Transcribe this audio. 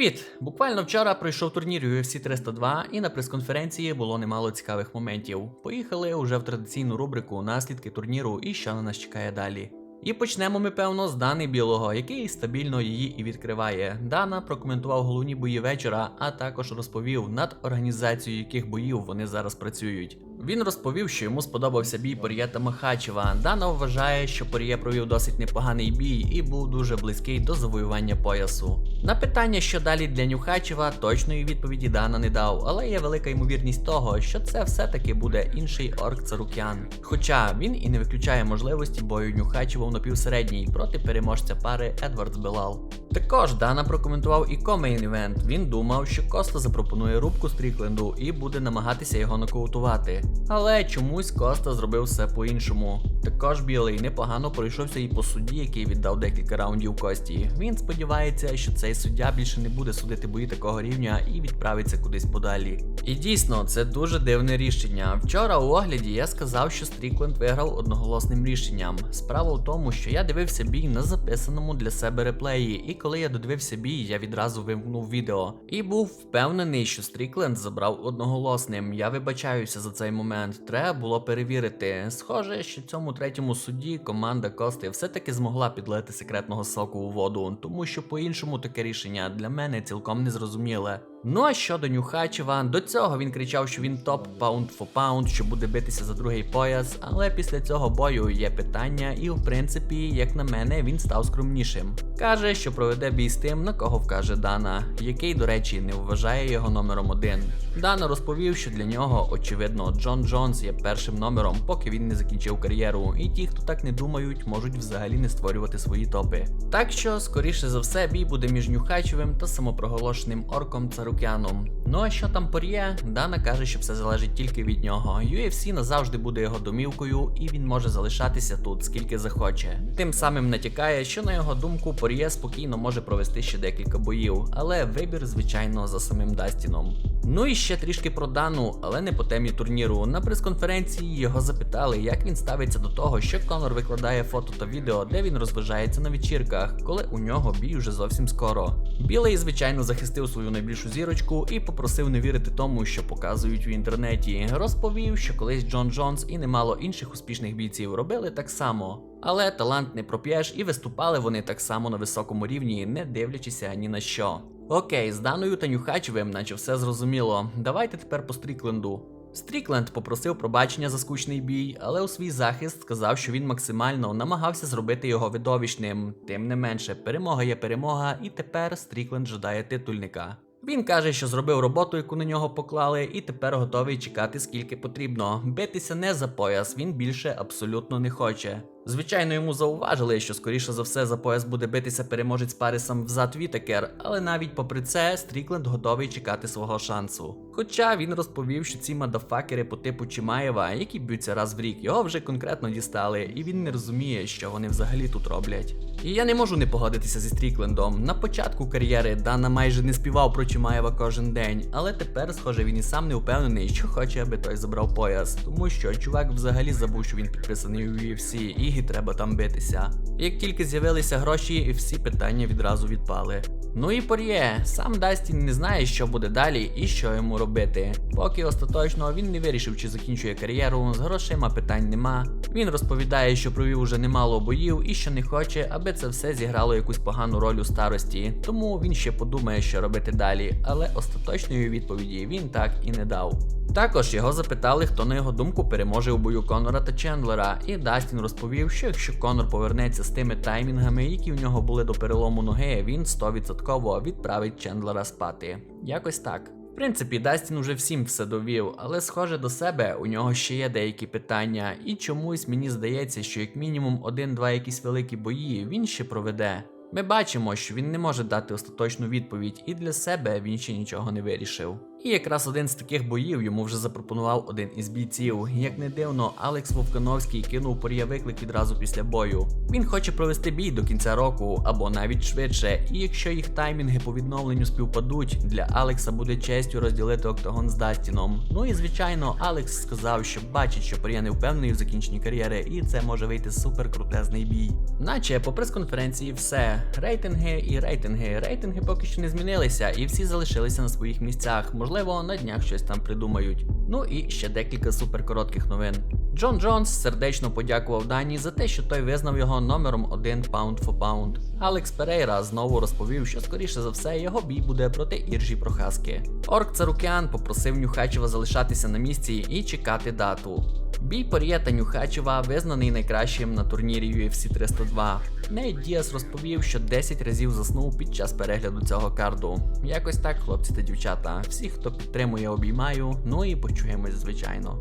Привіт! Буквально вчора пройшов турнір UFC 302 і на прес-конференції було немало цікавих моментів. Поїхали уже в традиційну рубрику наслідки турніру і що на нас чекає далі. І почнемо ми, певно, з Дани Білого, який стабільно її і відкриває. Дана прокоментував головні бої вечора, а також розповів над організацією яких боїв вони зараз працюють. Він розповів, що йому сподобався бій Пор'є та Махачева. Дана вважає, що Пор'є провів досить непоганий бій і був дуже близький до завоювання поясу. На питання, що далі для Нюхачева, точної відповіді Дана не дав, але є велика ймовірність того, що це все-таки буде інший орк Царукян. Хоча він і не виключає можливості бою Нюхачева в напівсередній проти переможця пари Едвардс Белал. Також Дана прокоментував і комейн івент. Він думав, що Коста запропонує рубку Стрікленду і буде намагатися його нокаутувати. Але чомусь Коста зробив все по-іншому. Також білий непогано пройшовся і по судді, який віддав декілька раундів Кості. Він сподівається, що цей суддя більше не буде судити бої такого рівня і відправиться кудись подалі. І дійсно, це дуже дивне рішення. Вчора у огляді я сказав, що Стрікленд виграв одноголосним рішенням. Справа в тому, що я дивився бій на записаному для себе реплеї, і коли я додивився бій, я відразу вимкнув відео. І був впевнений, що Стрікленд забрав одноголосним. Я вибачаюся за цей момент. Треба було перевірити. Схоже, що цьому третьому суді команда Кости все-таки змогла підлити секретного соку у воду, тому що по-іншому таке рішення для мене цілком незрозуміле. Ну а щодо Нюхачева, до цього він кричав, що він топ паунд фо паунд, що буде битися за другий пояс. Але після цього бою є питання, і в принципі, як на мене, він став скромнішим. Каже, що проведе бій з тим, на кого вкаже Дана, який, до речі, не вважає його номером один. Дана розповів, що для нього, очевидно, Джон Джонс є першим номером, поки він не закінчив кар'єру, і ті, хто так не думають, можуть взагалі не створювати свої топи. Так що, скоріше за все, бій буде між Нюхачевим та самопроголошеним орком Lukianom Ну а що там пор'є? Дана каже, що все залежить тільки від нього. UFC назавжди буде його домівкою, і він може залишатися тут скільки захоче. Тим самим натякає, що на його думку Пор'є спокійно може провести ще декілька боїв, але вибір, звичайно, за самим Дастіном. Ну і ще трішки про Дану, але не по темі турніру. На прес-конференції його запитали, як він ставиться до того, що Конор викладає фото та відео, де він розважається на вечірках, коли у нього бій уже зовсім скоро. Білий, звичайно, захистив свою найбільшу зірочку і попросив не вірити тому, що показують в інтернеті. Розповів, що колись Джон Джонс і немало інших успішних бійців робили так само. Але талант не проп'єш, і виступали вони так само на високому рівні, не дивлячися ні на що. Окей, з Даною та Нюхачевим, наче все зрозуміло. Давайте тепер по Стрікленду. Стрікленд попросив пробачення за скучний бій, але у свій захист сказав, що він максимально намагався зробити його видовищним. Тим не менше, перемога є перемога, і тепер Стрікленд жадає титульника. Він каже, що зробив роботу, яку на нього поклали, і тепер готовий чекати скільки потрібно. Битися не за пояс, він більше абсолютно не хоче. Звичайно, йому зауважили, що скоріше за все за пояс буде битися переможець пари сам взад Вітекер, але навіть попри це Стрікленд готовий чекати свого шансу. Хоча він розповів, що ці мадафакери по типу Чимаєва, які б'ються раз в рік, його вже конкретно дістали, і він не розуміє, що вони взагалі тут роблять. І я не можу не погодитися зі Стріклендом. На початку кар'єри Дана майже не співав про Чимаєва кожен день, але тепер, схоже, він і сам не впевнений, що хоче, аби той забрав пояс, тому що чувак взагалі забув, що він підписаний у UFC, і треба там битися. Як тільки з'явилися гроші, всі питання відразу відпали. Ну і пор'є, сам Дастін не знає, що буде далі і що йому робити. Поки остаточно він не вирішив, чи закінчує кар'єру, з грошима питань нема. Він розповідає, що провів уже немало боїв і що не хоче, аби це все зіграло якусь погану роль у старості. Тому він ще подумає, що робити далі, але остаточної відповіді він так і не дав. Також його запитали, хто на його думку переможе у бою Конора та Чендлера, і Дастін розповів, що якщо Конор повернеться з тими таймінгами, які в нього були до перелому ноги, він 100% відправить Чендлера спати. Якось так. В принципі, Дастін уже всім все довів, але схоже до себе, у нього ще є деякі питання, і чомусь мені здається, що як мінімум один-два якісь великі бої він ще проведе. Ми бачимо, що він не може дати остаточну відповідь, і для себе він ще нічого не вирішив. І якраз один з таких боїв йому вже запропонував один із бійців. Як не дивно, Алекс Вовкановський кинув Порія виклик відразу після бою. Він хоче провести бій до кінця року або навіть швидше. І якщо їх таймінги по відновленню співпадуть, для Алекса буде честю розділити октагон з Дастіном. Ну і звичайно, Алекс сказав, що бачить, що Порія не впевнений в закінченні кар'єри, і це може вийти супер крутезний бій. Наче по прес-конференції все. Рейтинги і рейтинги. Рейтинги поки що не змінилися, і всі залишилися на своїх місцях. Можливо, на днях щось там придумають. Ну і ще декілька суперкоротких новин. Джон Джонс сердечно подякував Дані за те, що той визнав його номером 1 Pound for Pound. Алекс Перейра знову розповів, що скоріше за все його бій буде проти Іржі Прохаски. Орк Царукян попросив Нюхачева залишатися на місці і чекати дату. Бій Пор'є та Нюхачева визнаний найкращим на турнірі UFC 302. Нейт Діас розповів, що 10 разів заснув під час перегляду цього карду. Якось так, хлопці та дівчата. Всіх, хто підтримує, обіймаю. Ну і почуємось, звичайно.